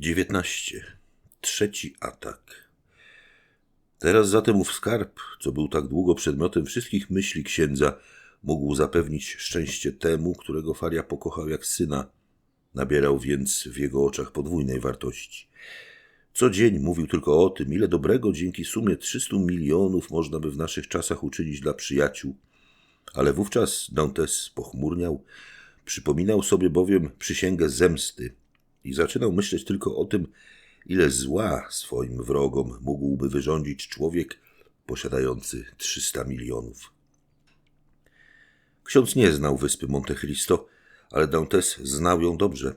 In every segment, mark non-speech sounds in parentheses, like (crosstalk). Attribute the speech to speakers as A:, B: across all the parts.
A: 19. Trzeci atak. Teraz zatem ów skarb, co był tak długo przedmiotem wszystkich myśli księdza, mógł zapewnić szczęście temu, którego Faria pokochał jak syna. Nabierał więc w jego oczach podwójnej wartości. Co dzień mówił tylko o tym, ile dobrego dzięki sumie 300 milionów można by w naszych czasach uczynić dla przyjaciół. Ale wówczas Dantes pochmurniał, przypominał sobie bowiem przysięgę zemsty i zaczynał myśleć tylko o tym, ile zła swoim wrogom mógłby wyrządzić człowiek posiadający 300 milionów. Ksiądz nie znał wyspy Monte Cristo, ale Dantes znał ją dobrze.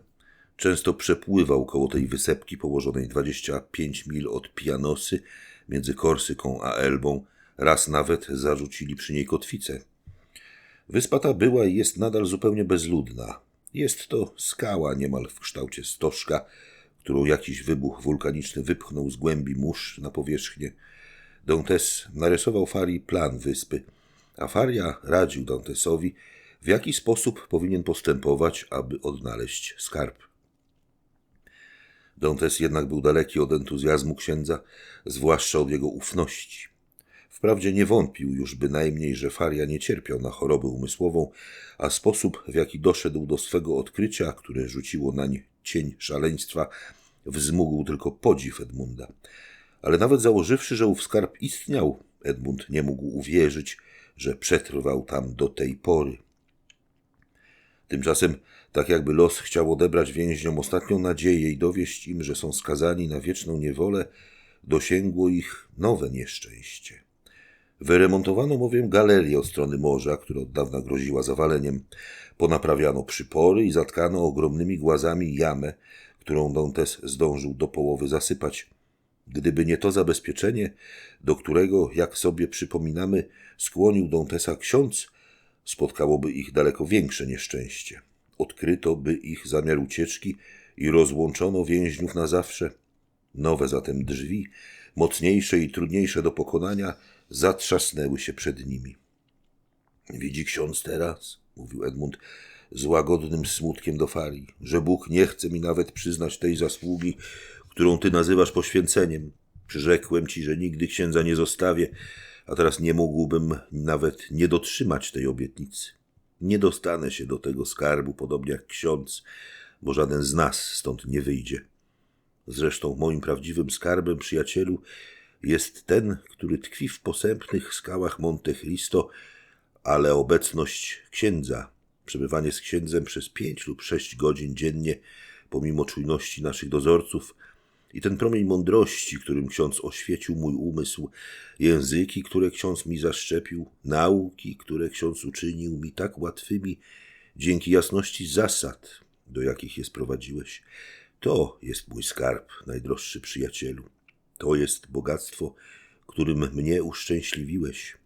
A: Często przepływał koło tej wysepki położonej 25 mil od Pianosy między Korsyką a Elbą. Raz nawet zarzucili przy niej kotwicę. Wyspa ta była i jest nadal zupełnie bezludna. Jest to skała niemal w kształcie stożka, którą jakiś wybuch wulkaniczny wypchnął z głębi mórz na powierzchnię. Dantes narysował Farii plan wyspy, a Faria radził Dantesowi, w jaki sposób powinien postępować, aby odnaleźć skarb. Dantes jednak był daleki od entuzjazmu księdza, zwłaszcza od jego ufności. Wprawdzie nie wątpił już bynajmniej, że Faria nie cierpiał na chorobę umysłową, a sposób, w jaki doszedł do swego odkrycia, które rzuciło nań cień szaleństwa, wzmógł tylko podziw Edmunda. Ale nawet założywszy, że ów skarb istniał, Edmund nie mógł uwierzyć, że przetrwał tam do tej pory. Tymczasem, tak jakby los chciał odebrać więźniom ostatnią nadzieję i dowieść im, że są skazani na wieczną niewolę, dosięgło ich nowe nieszczęście. Wyremontowano bowiem galerię od strony morza, która od dawna groziła zawaleniem. Ponaprawiano przypory i zatkano ogromnymi głazami jamę, którą Dantes zdążył do połowy zasypać. Gdyby nie to zabezpieczenie, do którego, jak sobie przypominamy, skłonił Dantesa ksiądz, spotkałoby ich daleko większe nieszczęście. Odkryto by ich zamiar ucieczki i rozłączono więźniów na zawsze. Nowe zatem drzwi, mocniejsze i trudniejsze do pokonania, zatrzasnęły się przed nimi. Widzi ksiądz teraz, mówił Edmund z łagodnym smutkiem do Farii, że Bóg nie chce mi nawet przyznać tej zasługi, którą ty nazywasz poświęceniem. Przyrzekłem ci, że nigdy księdza nie zostawię, a teraz nie mógłbym nawet nie dotrzymać tej obietnicy. Nie dostanę się do tego skarbu, podobnie jak ksiądz, bo żaden z nas stąd nie wyjdzie. Zresztą moim prawdziwym skarbem, przyjacielu, jest ten, który tkwi w posępnych skałach Monte Cristo, ale obecność księdza, przebywanie z księdzem przez pięć lub sześć godzin dziennie, pomimo czujności naszych dozorców, i ten promień mądrości, którym ksiądz oświecił mój umysł, języki, które ksiądz mi zaszczepił, nauki, które ksiądz uczynił mi tak łatwymi dzięki jasności zasad, do jakich je sprowadziłeś, to jest mój skarb, najdroższy przyjacielu. To jest bogactwo, którym mnie uszczęśliwiłeś.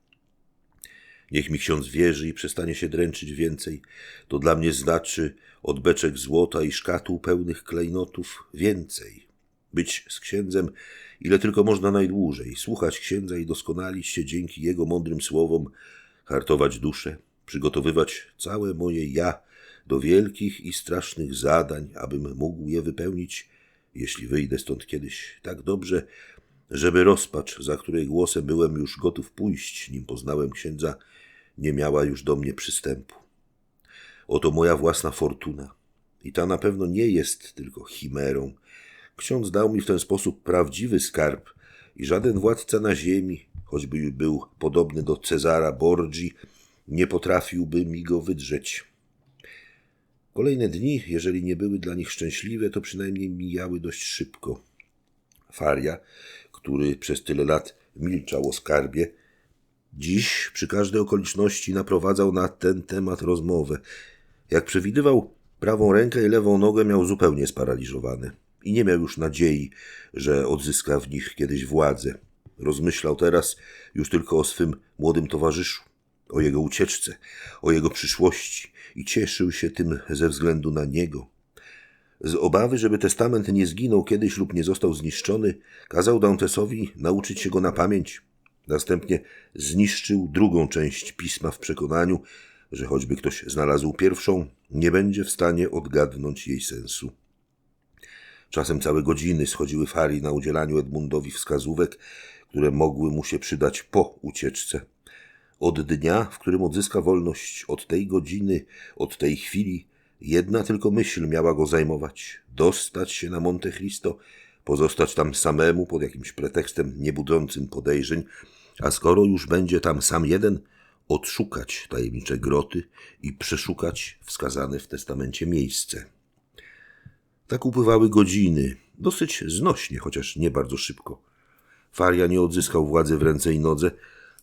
A: Niech mi ksiądz wierzy i przestanie się dręczyć więcej. To dla mnie znaczy od beczek złota i szkatuł pełnych klejnotów więcej. Być z księdzem ile tylko można najdłużej, słuchać księdza i doskonalić się dzięki jego mądrym słowom, hartować duszę, przygotowywać całe moje ja do wielkich i strasznych zadań, abym mógł je wypełnić jeśli wyjdę stąd kiedyś tak dobrze, żeby rozpacz, za której głosem byłem już gotów pójść, nim poznałem księdza, nie miała już do mnie przystępu. Oto moja własna fortuna. I ta na pewno nie jest tylko chimerą. Ksiądz dał mi w ten sposób prawdziwy skarb i żaden władca na ziemi, choćby był podobny do Cezara Borgi, nie potrafiłby mi go wydrzeć. Kolejne dni, jeżeli nie były dla nich szczęśliwe, to przynajmniej mijały dość szybko. Faria, który przez tyle lat milczał o skarbie, dziś przy każdej okoliczności naprowadzał na ten temat rozmowę. Jak przewidywał, prawą rękę i lewą nogę miał zupełnie sparaliżowane i nie miał już nadziei, że odzyska w nich kiedyś władzę. Rozmyślał teraz już tylko o swym młodym towarzyszu, o jego ucieczce, o jego przyszłości i cieszył się tym ze względu na niego. Z obawy, żeby testament nie zginął kiedyś lub nie został zniszczony, kazał Dantesowi nauczyć się go na pamięć. Następnie zniszczył drugą część pisma w przekonaniu, że choćby ktoś znalazł pierwszą, nie będzie w stanie odgadnąć jej sensu. Czasem całe godziny schodziły Farii na udzielaniu Edmundowi wskazówek, które mogły mu się przydać po ucieczce. Od dnia, w którym odzyska wolność, od tej godziny, od tej chwili, jedna tylko myśl miała go zajmować dostać się na Monte Cristo, pozostać tam samemu pod jakimś pretekstem niebudzącym podejrzeń, a skoro już będzie tam sam jeden, odszukać tajemnicze groty i przeszukać wskazane w testamencie miejsce. Tak upływały godziny, dosyć znośnie, chociaż nie bardzo szybko. Faria nie odzyskał władzy w ręce i nodze,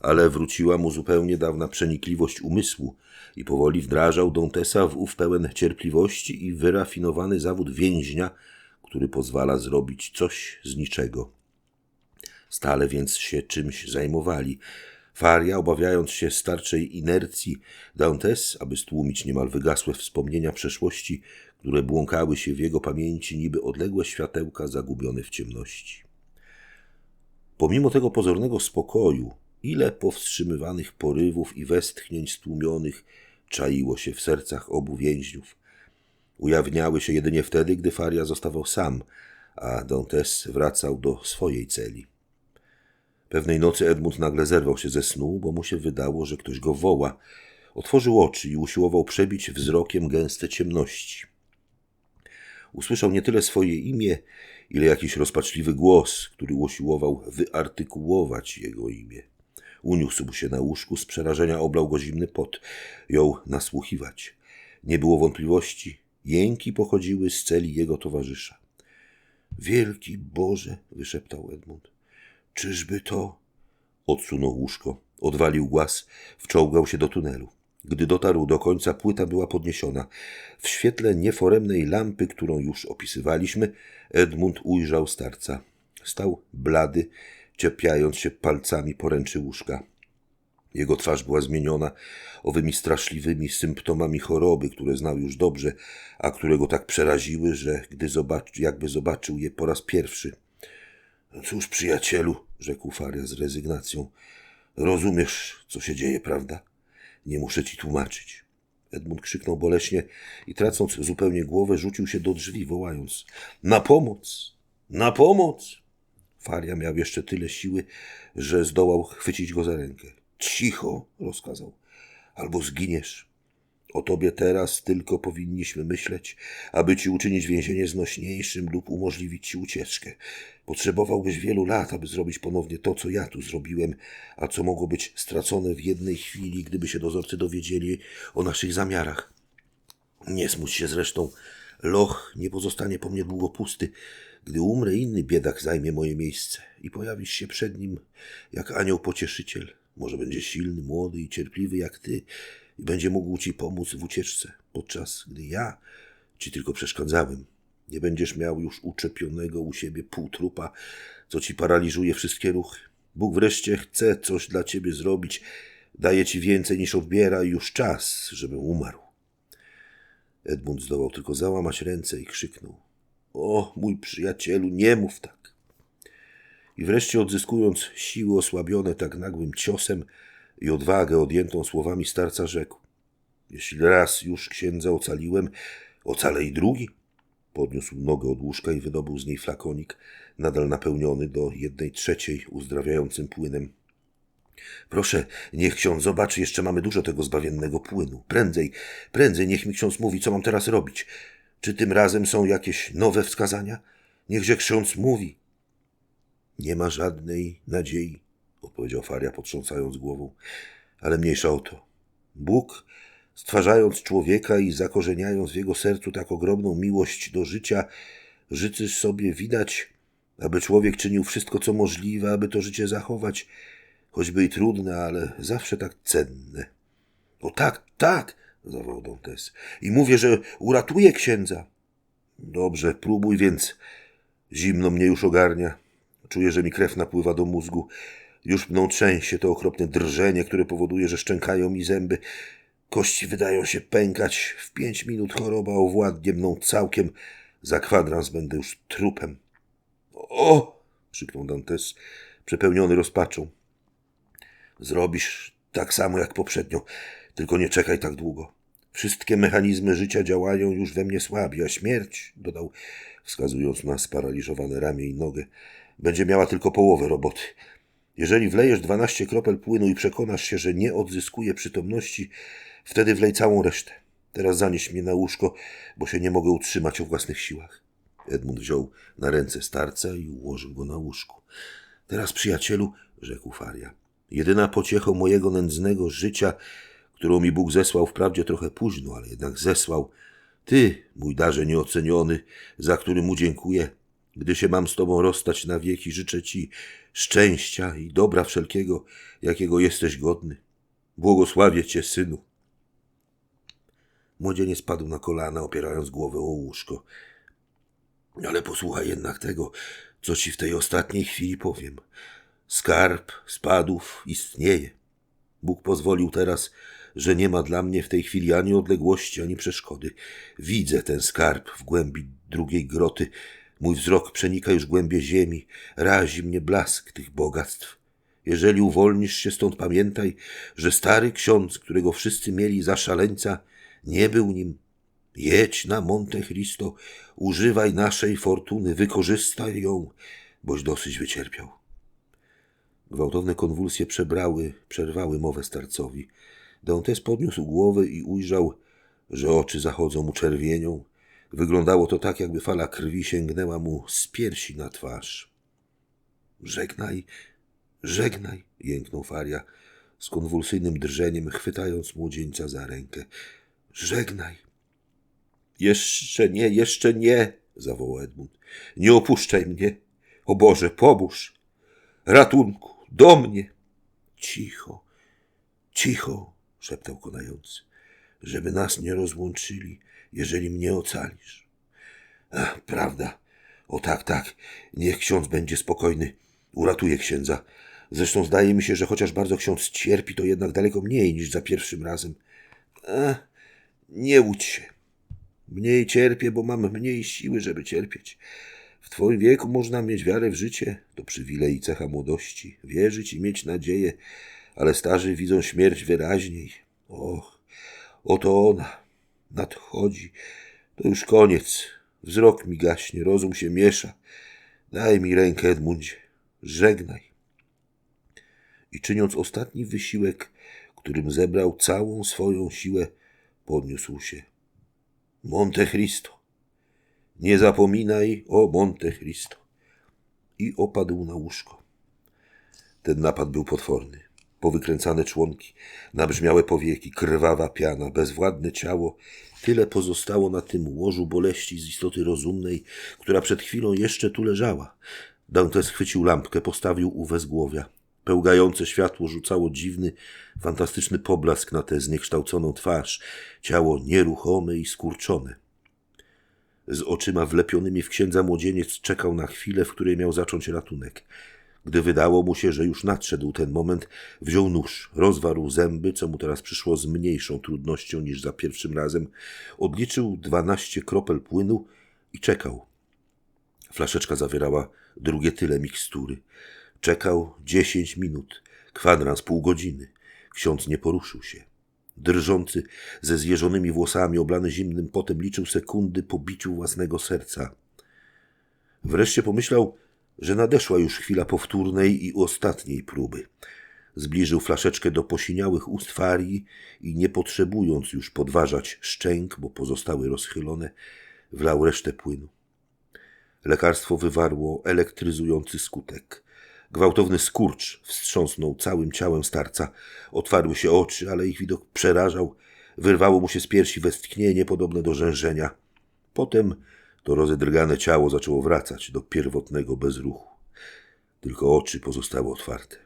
A: ale wróciła mu zupełnie dawna przenikliwość umysłu i powoli wdrażał Dontesa w ów pełen cierpliwości i wyrafinowany zawód więźnia, który pozwala zrobić coś z niczego. Stale więc się czymś zajmowali. Faria, obawiając się starczej inercji, Dantes, aby stłumić niemal wygasłe wspomnienia przeszłości, które błąkały się w jego pamięci niby odległe światełka zagubione w ciemności. Pomimo tego pozornego spokoju, ile powstrzymywanych porywów i westchnień stłumionych czaiło się w sercach obu więźniów. Ujawniały się jedynie wtedy, gdy Faria zostawał sam, a Dantes wracał do swojej celi. Pewnej nocy Edmund nagle zerwał się ze snu, bo mu się wydało, że ktoś go woła. Otworzył oczy i usiłował przebić wzrokiem gęste ciemności. Usłyszał nie tyle swoje imię, ile jakiś rozpaczliwy głos, który usiłował wyartykułować jego imię. Uniósł się na łóżku, z przerażenia oblał go zimny pot. Jął nasłuchiwać. Nie było wątpliwości, jęki pochodziły z celi jego towarzysza. Wielki Boże, wyszeptał Edmund. Czyżby to? Odsunął łóżko, odwalił głaz, wczołgał się do tunelu. Gdy dotarł do końca, płyta była podniesiona. W świetle nieforemnej lampy, którą już opisywaliśmy, Edmund ujrzał starca. Stał blady, ciepiając się palcami poręczy łóżka. Jego twarz była zmieniona owymi straszliwymi symptomami choroby, które znał już dobrze, a które go tak przeraziły, że gdy zobaczy, jakby zobaczył je po raz pierwszy. Cóż, przyjacielu, rzekł Faria z rezygnacją, rozumiesz, co się dzieje, prawda? Nie muszę ci tłumaczyć. Edmund krzyknął boleśnie i tracąc zupełnie głowę, rzucił się do drzwi, wołając: Na pomoc! Na pomoc! Faria miał jeszcze tyle siły, że zdołał chwycić go za rękę. Cicho, rozkazał, albo zginiesz. O tobie teraz tylko powinniśmy myśleć, aby ci uczynić więzienie znośniejszym lub umożliwić ci ucieczkę. Potrzebowałbyś wielu lat, aby zrobić ponownie to, co ja tu zrobiłem, a co mogło być stracone w jednej chwili, gdyby się dozorcy dowiedzieli o naszych zamiarach. Nie smuć się zresztą. Loch nie pozostanie po mnie długo pusty. Gdy umrę, inny biedak zajmie moje miejsce i pojawisz się przed nim jak anioł pocieszyciel. Może będzie silny, młody i cierpliwy jak ty i będzie mógł ci pomóc w ucieczce, podczas gdy ja ci tylko przeszkadzałem. Nie będziesz miał już uczepionego u siebie półtrupa, co ci paraliżuje wszystkie ruchy. Bóg wreszcie chce coś dla ciebie zrobić, daje ci więcej niż odbiera i już czas, żebym umarł. Edmund zdołał tylko załamać ręce i krzyknął. O, mój przyjacielu, nie mów tak. I wreszcie odzyskując siły osłabione tak nagłym ciosem i odwagę odjętą słowami starca rzekł. Jeśli raz już księdza ocaliłem, ocalej drugi. Podniósł nogę od łóżka i wydobył z niej flakonik, nadal napełniony do jednej trzeciej uzdrawiającym płynem. Proszę, niech ksiądz zobaczy, jeszcze mamy dużo tego zbawiennego płynu. Prędzej, prędzej, niech mi ksiądz mówi, co mam teraz robić. Czy tym razem są jakieś nowe wskazania? Niechże ksiądz mówi. Nie ma żadnej nadziei, odpowiedział Faria, potrząsając głową. Ale mniejsza o to. Bóg, stwarzając człowieka i zakorzeniając w jego sercu tak ogromną miłość do życia, życzy sobie widać, aby człowiek czynił wszystko, co możliwe, aby to życie zachować, choćby i trudne, ale zawsze tak cenne. O tak, tak, zawołał Dantes. I mówię, że uratuję księdza. Dobrze, próbuj więc. Zimno mnie już ogarnia. Czuję, że mi krew napływa do mózgu. Już mną trzęsie to okropne drżenie, które powoduje, że szczękają mi zęby. Kości wydają się pękać. W pięć minut choroba owładnie mną całkiem. Za kwadrans będę już trupem. O! krzyknął Dantes, przepełniony rozpaczą. Zrobisz tak samo jak poprzednio, tylko nie czekaj tak długo. Wszystkie mechanizmy życia działają już we mnie słabiej, a śmierć, dodał, wskazując na sparaliżowane ramię i nogę, będzie miała tylko połowę roboty. Jeżeli wlejesz 12 kropel płynu i przekonasz się, że nie odzyskuje przytomności, wtedy wlej całą resztę. Teraz zanieś mnie na łóżko, bo się nie mogę utrzymać o własnych siłach. Edmund wziął na ręce starca i ułożył go na łóżku. Teraz, przyjacielu, rzekł Faria, jedyna pociechą mojego nędznego życia, którą mi Bóg zesłał wprawdzie trochę późno, ale jednak zesłał, ty, mój darze nieoceniony, za który mu dziękuję, gdy się mam z tobą rozstać na wieki, życzę ci szczęścia i dobra wszelkiego, jakiego jesteś godny. Błogosławię cię, synu. Młodzieniec padł na kolana, opierając głowę o łóżko. Ale posłuchaj jednak tego, co ci w tej ostatniej chwili powiem. Skarb spadów istnieje. Bóg pozwolił teraz, że nie ma dla mnie w tej chwili ani odległości, ani przeszkody. Widzę ten skarb w głębi drugiej groty. Mój wzrok przenika już głębie ziemi, razi mnie blask tych bogactw. Jeżeli uwolnisz się stąd, pamiętaj, że stary ksiądz, którego wszyscy mieli za szaleńca, nie był nim. Jedź na Monte Cristo, używaj naszej fortuny, wykorzystaj ją, boś dosyć wycierpiał. Gwałtowne konwulsje przebrały, przerwały mowę starcowi. Dantes podniósł głowę i ujrzał, że oczy zachodzą mu czerwienią. Wyglądało to tak, jakby fala krwi sięgnęła mu z piersi na twarz. Żegnaj, żegnaj, jęknął Faria, z konwulsyjnym drżeniem chwytając młodzieńca za rękę. Żegnaj. Jeszcze nie, jeszcze nie, zawołał Edmund. Nie opuszczaj mnie. O Boże, pomóż. Ratunku, do mnie. Cicho, cicho, szeptał konający, żeby nas nie rozłączyli, jeżeli mnie ocalisz. Ach, prawda. O tak, tak. Niech ksiądz będzie spokojny. Uratuje księdza. Zresztą zdaje mi się, że chociaż bardzo ksiądz cierpi, to jednak daleko mniej niż za pierwszym razem. Ach, nie łudź się. Mniej cierpię, bo mam mniej siły, żeby cierpieć. W twoim wieku można mieć wiarę w życie, to przywilej i cecha młodości, wierzyć i mieć nadzieję, ale starzy widzą śmierć wyraźniej. Och, oto ona, nadchodzi. To już koniec. Wzrok mi gaśnie, rozum się miesza. Daj mi rękę, Edmundzie. Żegnaj. I czyniąc ostatni wysiłek, którym zebrał całą swoją siłę, podniósł się. Monte Cristo. Nie zapominaj o Monte Cristo. I opadł na łóżko. Ten napad był potworny. Powykręcane członki, nabrzmiałe powieki, krwawa piana, bezwładne ciało. Tyle pozostało na tym łożu boleści z istoty rozumnej, która przed chwilą jeszcze tu leżała. Dante schwycił lampkę, postawił u wezgłowia. Pełgające światło rzucało dziwny, fantastyczny poblask na tę zniekształconą twarz, ciało nieruchome i skurczone. Z oczyma wlepionymi w księdza młodzieniec czekał na chwilę, w której miał zacząć ratunek. Gdy wydało mu się, że już nadszedł ten moment, wziął nóż, rozwarł zęby, co mu teraz przyszło z mniejszą trudnością niż za pierwszym razem, odliczył dwanaście kropel płynu i czekał. Flaszeczka zawierała drugie tyle mikstury. Czekał dziesięć minut, kwadrans pół godziny. Ksiądz nie poruszył się. Drżący, ze zjeżonymi włosami, oblany zimnym potem, liczył sekundy po biciu własnego serca. Wreszcie pomyślał, że nadeszła już chwila powtórnej i ostatniej próby. Zbliżył flaszeczkę do posiniałych ust farii i nie potrzebując już podważać szczęk, bo pozostały rozchylone, wlał resztę płynu. Lekarstwo wywarło elektryzujący skutek. Gwałtowny skurcz wstrząsnął całym ciałem starca. Otwarły się oczy, ale ich widok przerażał. Wyrwało mu się z piersi westchnienie podobne do rzężenia. Potem to rozedrgane ciało zaczęło wracać do pierwotnego bezruchu. Tylko oczy pozostały otwarte.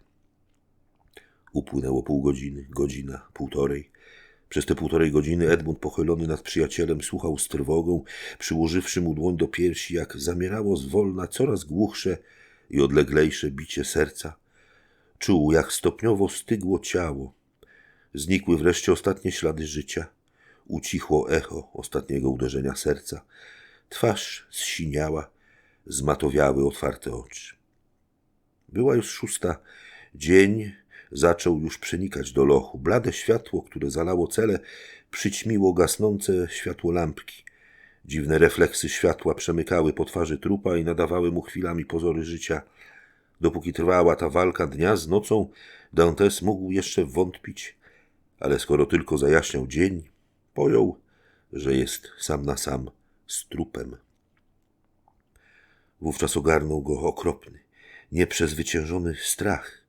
A: Upłynęło pół godziny, godzina, półtorej. Przez te półtorej godziny Edmund pochylony nad przyjacielem słuchał z trwogą, przyłożywszy mu dłoń do piersi, jak zamierało zwolna coraz głuchsze i odleglejsze bicie serca. Czuł, jak stopniowo stygło ciało. Znikły wreszcie ostatnie ślady życia. Ucichło echo ostatniego uderzenia serca. Twarz zsiniała, zmatowiały otwarte oczy. Była już szósta. Dzień zaczął już przenikać do lochu. Blade światło, które zalało cele, przyćmiło gasnące światło lampki. Dziwne refleksy światła przemykały po twarzy trupa i nadawały mu chwilami pozory życia. Dopóki trwała ta walka dnia z nocą, Dantes mógł jeszcze wątpić, ale skoro tylko zajaśniał dzień, pojął, że jest sam na sam z trupem. Wówczas ogarnął go okropny, nieprzezwyciężony strach.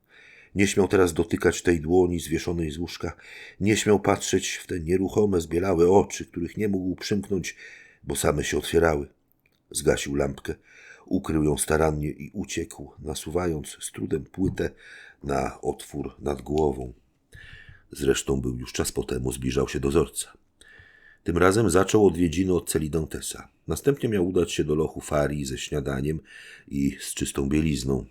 A: Nie śmiał teraz dotykać tej dłoni zwieszonej z łóżka, nie śmiał patrzeć w te nieruchome, zbielałe oczy, których nie mógł przymknąć, bo same się otwierały. Zgasił lampkę, ukrył ją starannie i uciekł, nasuwając z trudem płytę na otwór nad głową. Zresztą był już czas po temu, zbliżał się dozorca. Tym razem zaczął odwiedziny od celi Dantesa. Następnie miał udać się do lochu Farii ze śniadaniem i z czystą bielizną.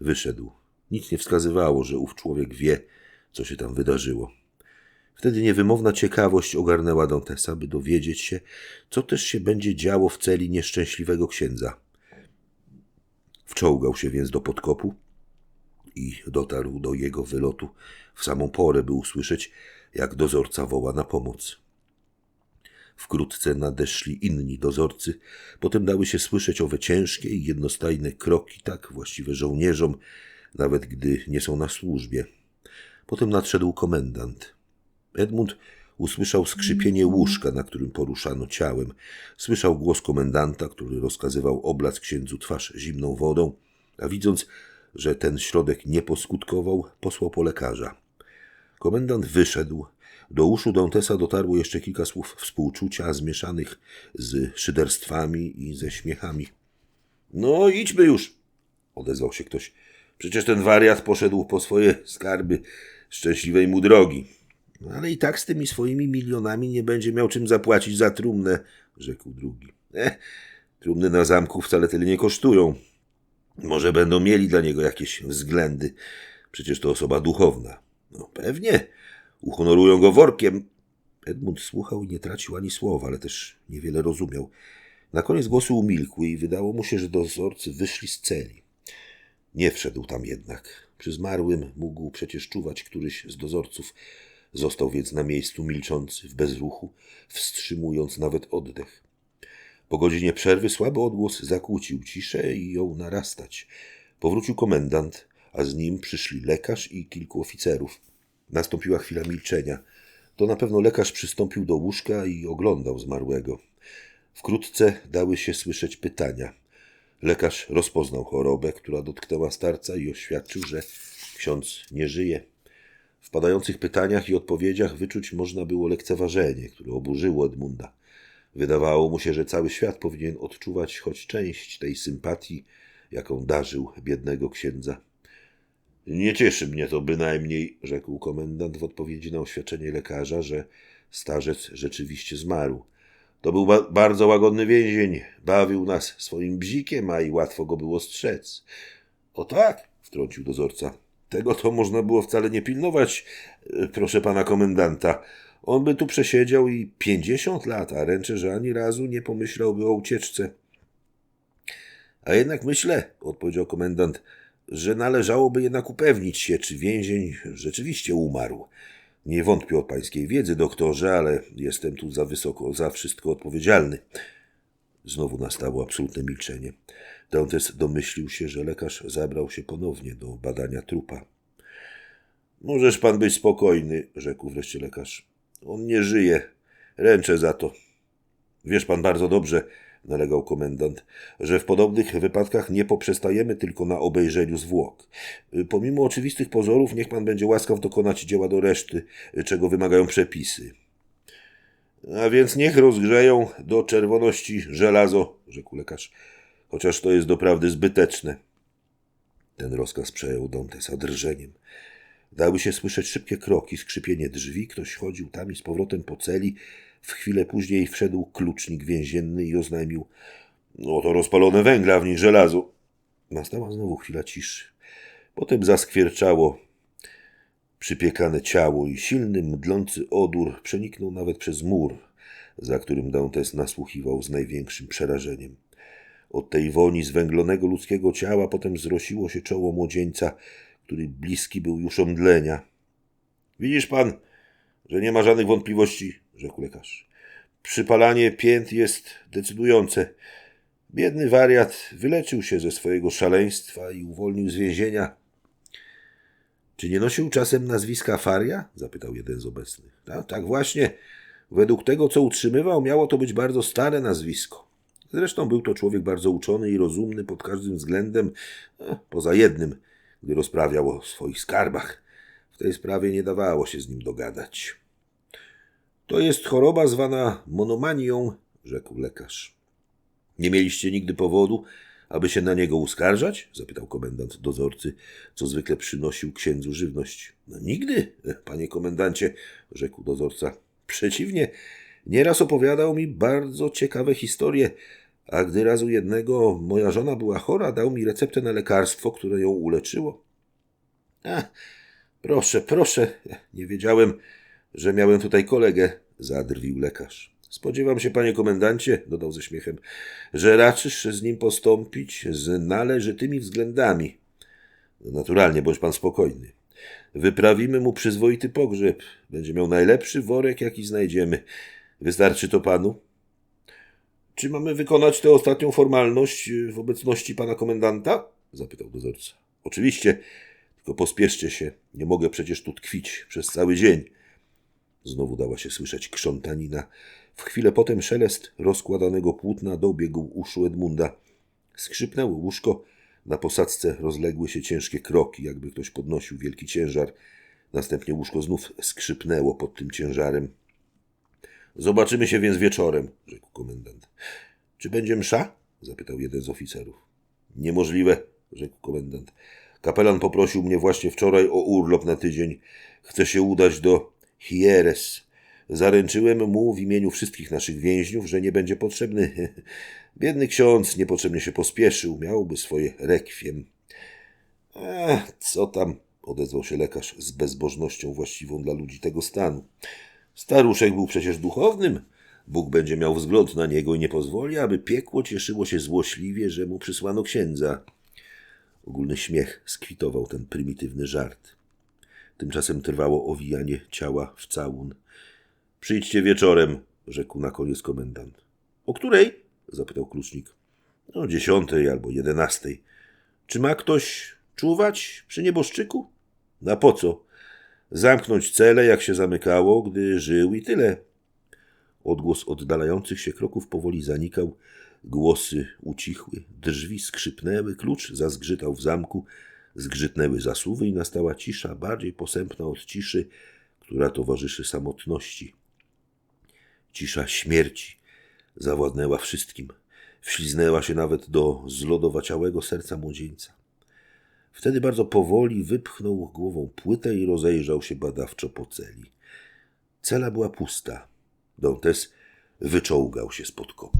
A: Wyszedł. Nic nie wskazywało, że ów człowiek wie, co się tam wydarzyło. Wtedy niewymowna ciekawość ogarnęła Dantesa, by dowiedzieć się, co też się będzie działo w celi nieszczęśliwego księdza. Wczołgał się więc do podkopu i dotarł do jego wylotu w samą porę, by usłyszeć, jak dozorca woła na pomoc. Wkrótce nadeszli inni dozorcy, potem dały się słyszeć owe ciężkie i jednostajne kroki, tak właściwe żołnierzom, nawet gdy nie są na służbie. Potem nadszedł komendant. Edmund usłyszał skrzypienie łóżka, na którym poruszano ciałem. Słyszał głos komendanta, który rozkazywał oblać księdzu twarz zimną wodą, a widząc, że ten środek nie poskutkował, posłał po lekarza. Komendant wyszedł. Do uszu Dantesa dotarło jeszcze kilka słów współczucia, zmieszanych z szyderstwami i ze śmiechami. No, idźmy już, odezwał się ktoś. Przecież ten wariat poszedł po swoje skarby szczęśliwej mu drogi. No, ale i tak z tymi swoimi milionami nie będzie miał czym zapłacić za trumnę, rzekł drugi. Eh, trumny na zamku wcale tyle nie kosztują. Może będą mieli dla niego jakieś względy. Przecież to osoba duchowna. No pewnie. Uhonorują go workiem. Edmund słuchał i nie tracił ani słowa, ale też niewiele rozumiał. Na koniec głosy umilkły i wydało mu się, że dozorcy wyszli z celi. Nie wszedł tam jednak. Przy zmarłym mógł przecież czuwać któryś z dozorców. Został więc na miejscu milczący, w bezruchu, wstrzymując nawet oddech. Po godzinie przerwy słaby odgłos zakłócił ciszę i ją narastać. Powrócił komendant, a z nim przyszli lekarz i kilku oficerów. Nastąpiła chwila milczenia. To na pewno lekarz przystąpił do łóżka i oglądał zmarłego. Wkrótce dały się słyszeć pytania. Lekarz rozpoznał chorobę, która dotknęła starca i oświadczył, że ksiądz nie żyje. W padających pytaniach i odpowiedziach wyczuć można było lekceważenie, które oburzyło Edmunda. Wydawało mu się, że cały świat powinien odczuwać choć część tej sympatii, jaką darzył biednego księdza. Nie cieszy mnie to bynajmniej, rzekł komendant w odpowiedzi na oświadczenie lekarza, że starzec rzeczywiście zmarł. To był ba bardzo łagodny więzień, bawił nas swoim bzikiem, a i łatwo go było strzec. O tak, wtrącił dozorca. Tego to można było wcale nie pilnować, e, proszę pana komendanta. On by tu przesiedział i pięćdziesiąt lat, a ręczę, że ani razu nie pomyślałby o ucieczce. A jednak myślę, odpowiedział komendant, że należałoby jednak upewnić się, czy więzień rzeczywiście umarł. Nie wątpię o pańskiej wiedzy, doktorze, ale jestem tu za wysoko, za wszystko odpowiedzialny. Znowu nastało absolutne milczenie. Dantes domyślił się, że lekarz zabrał się ponownie do badania trupa. Możesz pan być spokojny, rzekł wreszcie lekarz. On nie żyje. Ręczę za to. Wiesz pan bardzo dobrze, nalegał komendant, że w podobnych wypadkach nie poprzestajemy tylko na obejrzeniu zwłok. Pomimo oczywistych pozorów, niech pan będzie łaskaw dokonać dzieła do reszty, czego wymagają przepisy. A więc niech rozgrzeją do czerwoności żelazo, rzekł lekarz, chociaż to jest doprawdy zbyteczne. Ten rozkaz przejął Dantesa drżeniem. Dały się słyszeć szybkie kroki, skrzypienie drzwi, ktoś chodził tam i z powrotem po celi. W chwilę później wszedł klucznik więzienny i oznajmił Oto rozpalone węgla, w nich żelazo. Nastała znowu chwila ciszy. Potem zaskwierczało przypiekane ciało i silny, mdlący odór przeniknął nawet przez mur, za którym Dantes nasłuchiwał z największym przerażeniem. Od tej woni zwęglonego ludzkiego ciała potem zrosiło się czoło młodzieńca, który bliski był już omdlenia. Widzisz pan, że nie ma żadnych wątpliwości, rzekł lekarz. Przypalanie pięt jest decydujące. Biedny wariat wyleczył się ze swojego szaleństwa i uwolnił z więzienia. Czy nie nosił czasem nazwiska Faria? zapytał jeden z obecnych. A, tak właśnie. Według tego, co utrzymywał, miało to być bardzo stare nazwisko. Zresztą był to człowiek bardzo uczony i rozumny pod każdym względem, e, poza jednym, gdy rozprawiał o swoich skarbach. W tej sprawie nie dawało się z nim dogadać. To jest choroba zwana monomanią, rzekł lekarz. Nie mieliście nigdy powodu, aby się na niego uskarżać? zapytał komendant dozorcy, co zwykle przynosił księdzu żywność. No nigdy, panie komendancie, rzekł dozorca. Przeciwnie, nieraz opowiadał mi bardzo ciekawe historie, a gdy raz u jednego moja żona była chora, dał mi receptę na lekarstwo, które ją uleczyło. A, proszę, proszę, nie wiedziałem, że miałem tutaj kolegę, zadrwił lekarz. Spodziewam się, panie komendancie, dodał ze śmiechem, że raczysz z nim postąpić z należytymi względami. No naturalnie, bądź pan spokojny. Wyprawimy mu przyzwoity pogrzeb. Będzie miał najlepszy worek, jaki znajdziemy. Wystarczy to panu? Czy mamy wykonać tę ostatnią formalność w obecności pana komendanta? zapytał dozorca. Oczywiście, tylko pospieszcie się. Nie mogę przecież tu tkwić przez cały dzień. Znowu dała się słyszeć krzątanina. W chwilę potem szelest rozkładanego płótna dobiegł uszu Edmunda. Skrzypnęło łóżko. Na posadzce rozległy się ciężkie kroki, jakby ktoś podnosił wielki ciężar. Następnie łóżko znów skrzypnęło pod tym ciężarem. Zobaczymy się więc wieczorem, rzekł komendant. Czy będzie msza? zapytał jeden z oficerów. Niemożliwe, rzekł komendant. Kapelan poprosił mnie właśnie wczoraj o urlop na tydzień. Chce się udać do Hieres. Zaręczyłem mu w imieniu wszystkich naszych więźniów, że nie będzie potrzebny. (laughs) Biedny ksiądz niepotrzebnie się pospieszył, miałby swoje rekwiem. Ech, co tam, odezwał się lekarz z bezbożnością właściwą dla ludzi tego stanu. Staruszek był przecież duchownym. Bóg będzie miał wzgląd na niego i nie pozwoli, aby piekło cieszyło się złośliwie, że mu przysłano księdza. Ogólny śmiech skwitował ten prymitywny żart. Tymczasem trwało owijanie ciała w całun. Przyjdźcie wieczorem, rzekł na koniec komendant. O której? zapytał klucznik. O dziesiątej albo jedenastej. Czy ma ktoś czuwać przy nieboszczyku? Na po co? Zamknąć cele, jak się zamykało, gdy żył i tyle. Odgłos oddalających się kroków powoli zanikał, głosy ucichły, drzwi skrzypnęły, klucz zazgrzytał w zamku, zgrzytnęły zasuwy i nastała cisza, bardziej posępna od ciszy, która towarzyszy samotności. Cisza śmierci zawładnęła wszystkim, wśliznęła się nawet do zlodowaciałego serca młodzieńca. Wtedy bardzo powoli wypchnął głową płytę i rozejrzał się badawczo po celi. Cela była pusta. Dantes wyczołgał się spod kopu.